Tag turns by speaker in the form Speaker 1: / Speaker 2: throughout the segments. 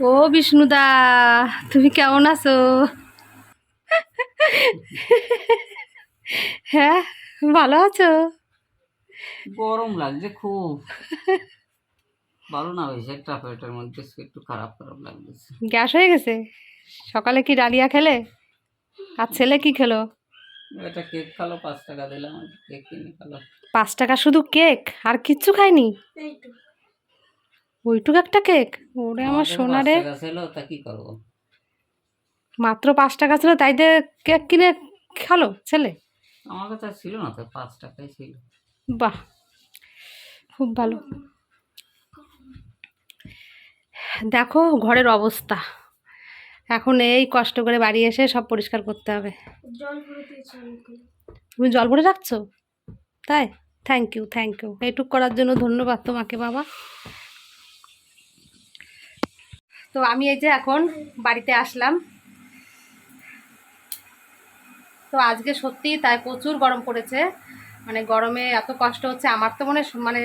Speaker 1: ও বিষ্ণুদা তুমি কেমন আছো? হ্যাঁ ভালো আছো?
Speaker 2: গরম লাগছে খুব। ভালো না হয়েছে একটা পেটের মধ্যে একটু খারাপ খারাপ লাগতেছে।
Speaker 1: গ্যাস হয়ে গেছে? সকালে কি ডালিয়া খেলে? আর ছেলে কি খেলো?
Speaker 2: এটা কেক খালো পাঁচ টাকা দিলাম কেক কিনে খালো।
Speaker 1: পাঁচ টাকা শুধু কেক আর কিচ্ছু খায়নি? ওইটুকু একটা কেক? ওরে আমার
Speaker 2: আমাদের
Speaker 1: সোনা রে।
Speaker 2: তা কি করব?
Speaker 1: মাত্র পাঁচ টাকা ছিল তাই দিয়ে কেক কিনে খালো ছেলে?
Speaker 2: আমার কাছে ছিল না তো পাঁচ টাকাই ছিল।
Speaker 1: বাহ খুব ভালো। দেখো ঘরের অবস্থা। এখন এই কষ্ট করে বাড়ি এসে সব পরিষ্কার করতে হবে। তুমি জল ভরে রাখছো? তাই? থ্যাংক ইউ থ্যাংক ইউ এইটুক করার জন্য ধন্যবাদ তোমাকে বাবা। তো আমি এই যে এখন বাড়িতে আসলাম। তো আজকে সত্যি তাই প্রচুর গরম পড়েছে। মানে গরমে এত কষ্ট হচ্ছে আমার তো মনে মানে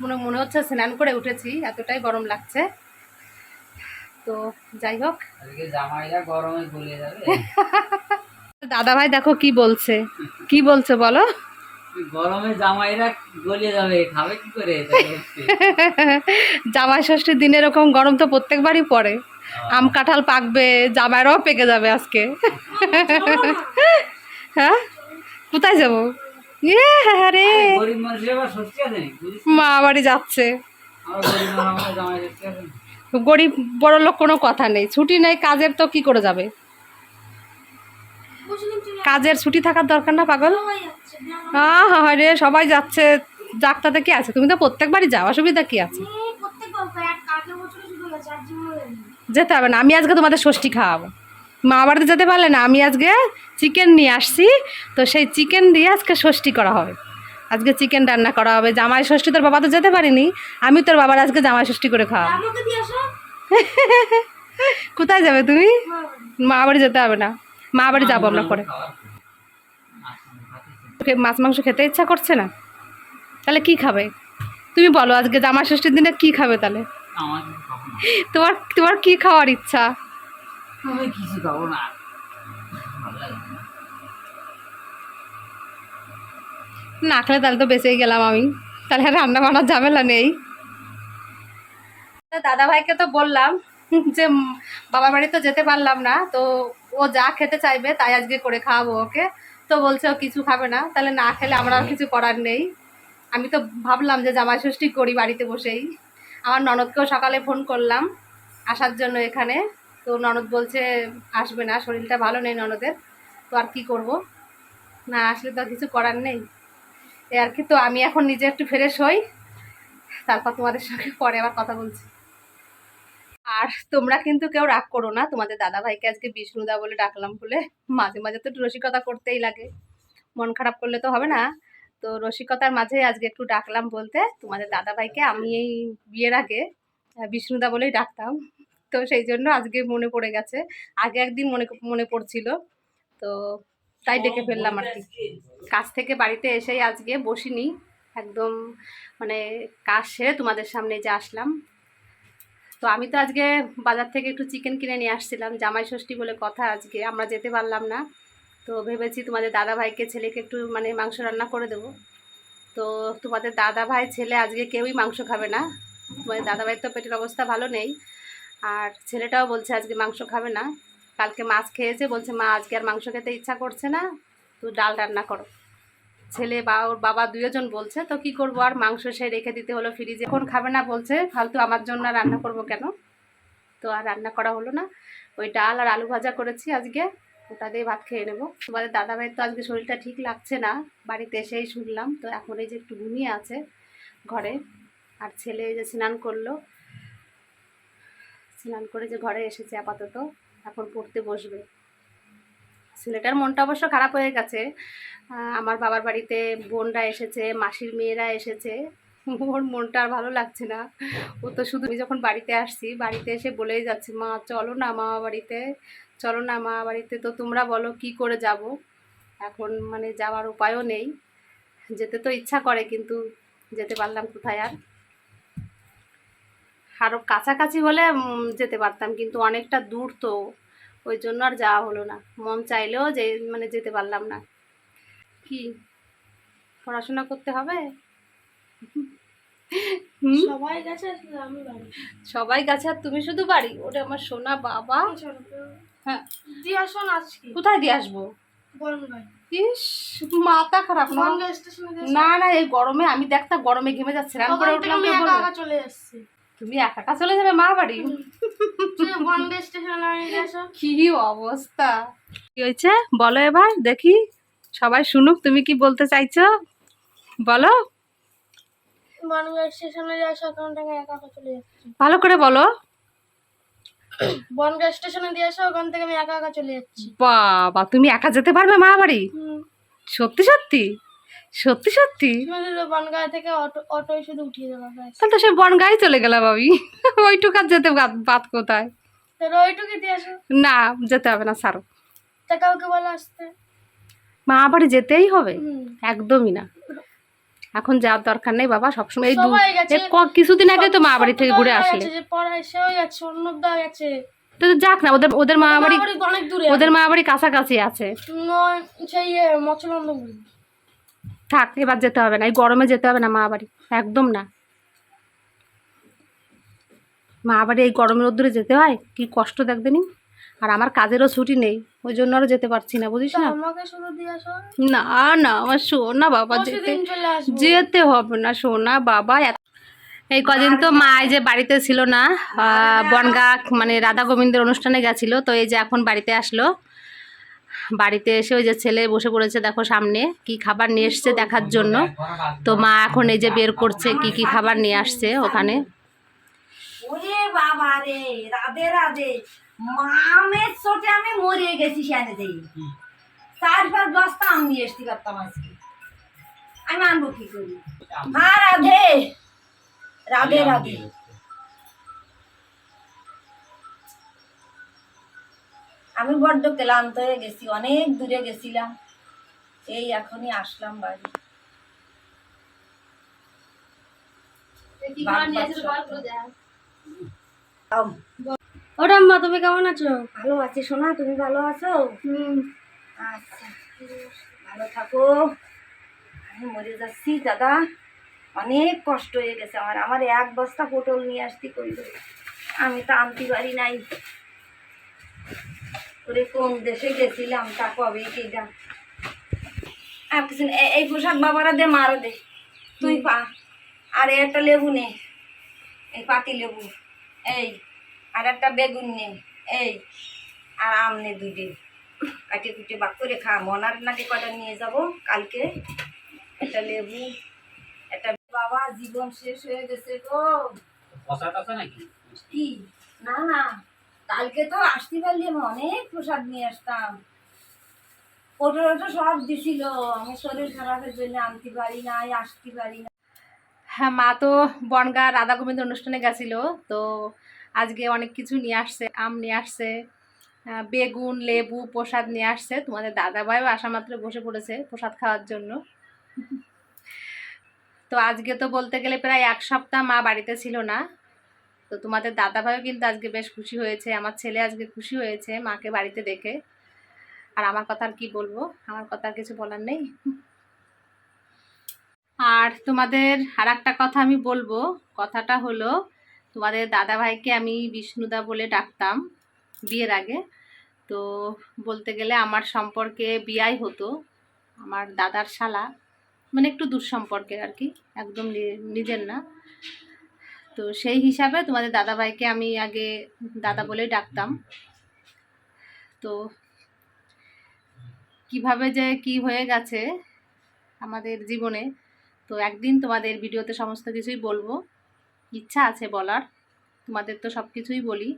Speaker 1: মনে মনে হচ্ছে স্নান করে উঠেছি এতটাই গরম লাগছে। তো যাই হোক। দাদা ভাই দেখো কি বলছে। কি বলছে বলো?
Speaker 2: গরমে জামাইরা গলে যাবে খাবে কি করে?
Speaker 1: জামাই ষষ্ঠীর দিন এরকম গরম তো প্রত্যেকবারই পড়ে। আম কাঁঠাল পাকবে জামাইরাও পেকে যাবে আজকে। হ্যাঁ? কোথায় যাব? ইয়ে হ্যাঁ রে? মা বাড়ি যাচ্ছে?
Speaker 2: গরিব
Speaker 1: বড় লোক কোনো কথা নেই। ছুটি নেই কাজের তো কি করে যাবে? কাজের ছুটি থাকার দরকার না পাগল? হ্যাঁ হ্যাঁ রে সবাই যাচ্ছে। যাক তাতে কি আছে? তুমি তো প্রত্যেকবারই যাও অসুবিধা কি আছে? যেতে হবে না আমি আজকে তোমাদের ষষ্ঠী খাওয়াবো। মা বাড়িতে যেতে পারলে না আমি আজকে চিকেন নিয়ে আসছি। তো সেই চিকেন দিয়ে আজকে ষষ্ঠী করা হবে। আজকে চিকেন রান্না করা হবে। জামাই ষষ্ঠী তোর বাবা তো যেতে পারিনি। আমি তোর বাবার আজকে জামাই ষষ্ঠী করে খাওয়াবো। কোথায় যাবে তুমি? মা বাড়ি যেতে হবে না। মা বাড়ি যাব আমরা পরে।
Speaker 2: খাওয়ার কি? আসলে ভাতেই তো।
Speaker 1: খে- মাছ মাংস খেতে ইচ্ছা করছে না? তাহলে কি খাবে? তুমি বলো আজকে জামা ষষ্ঠীর দিনে কি খাবে তাহলে? তোমার তোমার কি খাওয়ার ইচ্ছা?
Speaker 2: কিছু খাব না।
Speaker 1: খেলে তাহলে তো বেঁচেই গেলাম আমি। তাহলে আর রান্না বান্না ঝামেলা নেই। দাদা ভাইকে তো বললাম যে বাবার বাড়ি তো যেতে পারলাম না তো ও যা খেতে চাইবে তাই আজকে করে খাওয়াবো ওকে। তো বলছে ও কিছু খাবে না তাহলে না খেলে আমার আর কিছু করার নেই। আমি তো ভাবলাম যে জামাই ষষ্ঠী করি বাড়িতে বসেই। আমার ননদকেও সকালে ফোন করলাম আসার জন্য এখানে। তো ননদ বলছে আসবে না শরীরটা ভালো নেই ননদের তো আর কি করব? না আসলে তো আর কিছু করার নেই। এ আর কি তো আমি এখন নিজে একটু ফ্রেশ হই তারপর তোমাদের সঙ্গে পরে আবার কথা বলছি। আর তোমরা কিন্তু কেউ রাগ করো না তোমাদের দাদা ভাইকে আজকে বিষ্ণুদা বলে ডাকলাম বলে। মাঝে মাঝে তো রসিকতা করতেই লাগে। মন খারাপ করলে তো হবে না। তো রসিকতার মাঝে আজকে একটু ডাকলাম বলতে তোমাদের দাদা ভাইকে আমি এই বিয়ের আগে বিষ্ণুদা বলেই ডাকতাম। তো সেই জন্য আজকে মনে পড়ে গেছে। আগে একদিন মনে মনে পড়ছিল। তো তাই ডেকে ফেললাম আর কি। কাজ থেকে বাড়িতে এসেই আজকে বসিনি। একদম মানে কাজ সেরে তোমাদের সামনে যে আসলাম। তো আমি তো আজকে বাজার থেকে একটু চিকেন কিনে নিয়ে আসছিলাম, জামাই ষষ্ঠী বলে কথা আজকে, আমরা যেতে পারলাম না। তো ভেবেছি তোমাদের দাদা ভাইকে ছেলেকে একটু মানে মাংস রান্না করে দেবো। তো তোমাদের দাদা ভাই ছেলে আজকে কেউই মাংস খাবে না। তোমাদের দাদা ভাইয়ের তো পেটের অবস্থা ভালো নেই। আর ছেলেটাও বলছে আজকে মাংস খাবে না। কালকে মাছ খেয়েছে, বলছে, মা, আজকে আর মাংস খেতে ইচ্ছা করছে না। তো ডাল রান্না করো। ছেলে বা ওর বাবা দুজন বলছে, তো কি করব আর? মাংস সে রেখে দিতে হলো ফ্রিজে এখন খাবে না বলছে, ফালতু আমার জন্য রান্না করব কেন? তো আর রান্না করা হলো না। ওই ডাল আর আলু ভাজা করেছি আজকে, ওটা দিয়ে ভাত খেয়ে নেব। তোমাদের দাদা তো আজকে শরীরটা ঠিক লাগছে না, বাড়িতে এসেই শুনলাম। তো এখন এই যে একটু ঘুমিয়ে আছে ঘরে, আর ছেলে যে স্নান করল। স্নান করে যে ঘরে এসেছে আপাতত, এখন পড়তে বসবে। ছেলেটার মনটা অবশ্য খারাপ হয়ে গেছে। আমার বাবার বাড়িতে বোনরা এসেছে, মাসির মেয়েরা এসেছে। ওর মনটা আর ভালো লাগছে না। ও তো শুধু আমি যখন বাড়িতে আসছি, বাড়িতে এসে বলেই যাচ্ছে, মা, চলো না মা বাড়িতে, চলো না মা বাড়িতে, তো তোমরা বলো কি করে যাব? এখন মানে যাওয়ার উপায়ও নেই। যেতে তো ইচ্ছা করে, কিন্তু যেতে পারলাম কোথায় আর? আরও কাছাকাছি হলে যেতে পারতাম, কিন্তু অনেকটা দূর তো। ওই জন্য আর যাওয়া হলো না। মন চাইলেও যে মানে যেতে পারলাম না। কি? পড়াশোনা করতে হবে?
Speaker 3: সবাই গেছে আমি বাড়ি।
Speaker 1: সবাই গেছে আর তুমি শুধু বাড়ি? ওটা আমার সোনা বাবা। হ্যাঁ।
Speaker 3: দিয়ে আজকে
Speaker 1: কোথায় দিয়ে আসব? ইস মাথা খারাপ না। না না এই গরমে আমি দেখতা গরমে ঘেমে যাচ্ছে। রান করে উঠলাম
Speaker 3: চলে এসেছি।
Speaker 1: তুমি একা একা চলে যাবে মা বাড়ি?
Speaker 3: তুমি বনগাঁ স্টেশনে
Speaker 1: কি অবস্থা? কি হয়েছে? বলো এবার দেখি। সবাই শুনুক তুমি কি বলতে চাইছো? বলো।
Speaker 3: বনগাঁ স্টেশনে আসো ওখান থেকে একা একা চলে যাচ্ছি।
Speaker 1: ভালো করে বলো।
Speaker 3: বনগাঁ স্টেশনে দিয়ে আসো ওখান থেকে আমি একা একা চলে যাচ্ছি।
Speaker 1: বাবা তুমি একা যেতে পারবে মা বাড়ি? সত্যি সত্যি? সত্যি সত্যি?
Speaker 3: বনগাঁ থেকে অটো অটোয় শুধু উঠিয়ে দেওয়া
Speaker 1: তাহলে তো সে বনগাই চলে গেলাম আমি ওইটুক আর যেতে বাদ- কোথায়?
Speaker 3: ওইটুকু দিয়ে আসো।
Speaker 1: না যেতে হবে না সারো
Speaker 3: তা কাউকে বলে আসতে।
Speaker 1: মা বাড়ি যেতেই হবে? একদমই না। এখন যাওয়ার দরকার নেই বাবা সবসময় এই কিছুদিন আগে তো মা বাড়ি থেকে ঘুরে আসলে। তো যাক না ওদের ওদের মা বাড়ি
Speaker 3: অনেক দূরে
Speaker 1: ওদের মা বাড়ি কাছাকাছি আছে।
Speaker 3: সেই মচলন্দপুর
Speaker 1: থাক এবার যেতে হবে না। এই গরমে যেতে হবে না মা বাড়ি। একদম না। মা বাড়ি এই গরমের রোদ্দুরে যেতে হয়? কি কষ্ট দেখবেনি আর আমার কাজেরও ছুটি নেই ওই জন্য আরও যেতে পারছি না বুঝিস না? না না আমার সোনা বাবা যেতে যেতে হবে না সোনা বাবা এই কদিন তো মা এই যে বাড়িতে ছিল না বনগা মানে রাধা গোবিন্দের অনুষ্ঠানে গেছিল তো এই যে এখন বাড়িতে আসলো। বাড়িতে এসে ওই যে ছেলে বসে পড়েছে, দেখো সামনে, কি খাবার নিয়ে এসছে দেখার জন্য। তো মা এখন এই যে বের করছে, কি কি খাবার নিয়ে আসছে ওখানে।
Speaker 4: ওরে বাবা রে, রাধে রাধে। মামের চোটে আমি মরে গেছি পারতাম আজকে। আমি আনব কি করি? হ্যাঁ রাধে রাধে রাধে। আমি বড্ড ক্লান্ত হয়ে গেছি অনেক দূরে গেছিলাম। এই এখনই আসলাম বাড়ি। আম,
Speaker 3: ওটা মা তুমি কেমন আছো?
Speaker 4: ভালো আছি সোনা তুমি ভালো আছো?
Speaker 3: হুম।
Speaker 4: আচ্ছা ভালো থাকো। আমি মরে যাচ্ছি দাদা। অনেক কষ্ট হয়ে গেছে আমার। আমার এক বস্তা পটল নিয়ে আসতে কইল আমি তো আনতে পারি নাই। ওরে কোন দেশে গেছিলাম তা কবে কিটা আর কিছু এই পোশাক বাবারা দে মারো দে। তুই পা। আর একটা লেবু নে। এই পাতি লেবু। এই আর একটা বেগুন নে। এই আর আম নে দুইটে। কাটে কুটে বাক করে খা। মনার নাকি কটা নিয়ে যাব কালকে? একটা লেবু একটা বাবা জীবন শেষ হয়ে গেছে গো। কি? না না। কালকে তো আসতে পারলি, আমি অনেক প্রসাদ নিয়ে আসতাম। পটল তো সব দিছিল আমি শরীর খারাপের জন্য আনতে পারি নাই, আসতে পারি না।
Speaker 1: হ্যাঁ মা তো বনগা রাধা গোবিন্দ অনুষ্ঠানে গেছিল, তো আজকে অনেক কিছু নিয়ে আসছে, আম নিয়ে আসছে বেগুন, লেবু, প্রসাদ নিয়ে আসছে। তোমাদের দাদাভাইও আসা মাত্র বসে পড়েছে প্রসাদ খাওয়ার জন্য। তো আজকে তো বলতে গেলে প্রায় এক সপ্তাহ মা বাড়িতে ছিল না। তো তোমাদের দাদাভাইও কিন্তু আজকে বেশ খুশি হয়েছে, আমার ছেলে আজকে খুশি হয়েছে মাকে বাড়িতে দেখে। আর আমার কথা আর কি বলব? আমার কথা আর কিছু বলার নেই। আর তোমাদের আর একটা কথা আমি বলব, কথাটা হলো, তোমাদের দাদাভাইকে আমি বিষ্ণুদা বলে ডাকতাম বিয়ের আগে। তো বলতে গেলে আমার সম্পর্কে বিয়াই হতো, আমার দাদার শালা মানে একটু দূর সম্পর্কের আর কি, একদম নিজের না। তো সেই হিসাবে তোমাদের দাদাভাইকে আমি আগে দাদা বলেই ডাকতাম। তো কীভাবে যে কি হয়ে গেছে আমাদের জীবনে, তো একদিন তোমাদের ভিডিওতে সমস্ত কিছুই বলব। ইচ্ছা আছে বলার, তোমাদের তো সব কিছুই বলি।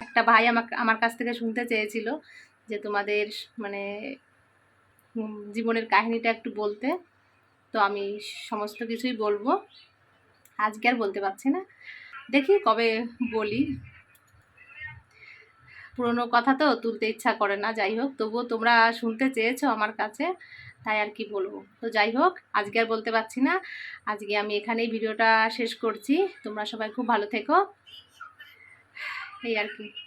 Speaker 1: একটা ভাই আমাকে, আমার কাছ থেকে শুনতে চেয়েছিল যে তোমাদের মানে জীবনের কাহিনীটা একটু বলতে। তো আমি সমস্ত কিছুই বলব। আজকে আর বলতে পারছি না। দেখি কবে বলি। পুরনো কথা তো তুলতে ইচ্ছা করে না, যাই হোক, তবুও তোমরা শুনতে চেয়েছো আমার কাছে, তাই আর কি বলব। তো যাই হোক, আজকে আর বলতে পারছি না। আজকে আমি এখানেই ভিডিওটা শেষ করছি। তোমরা সবাই খুব ভালো থেকো। এই আর কি।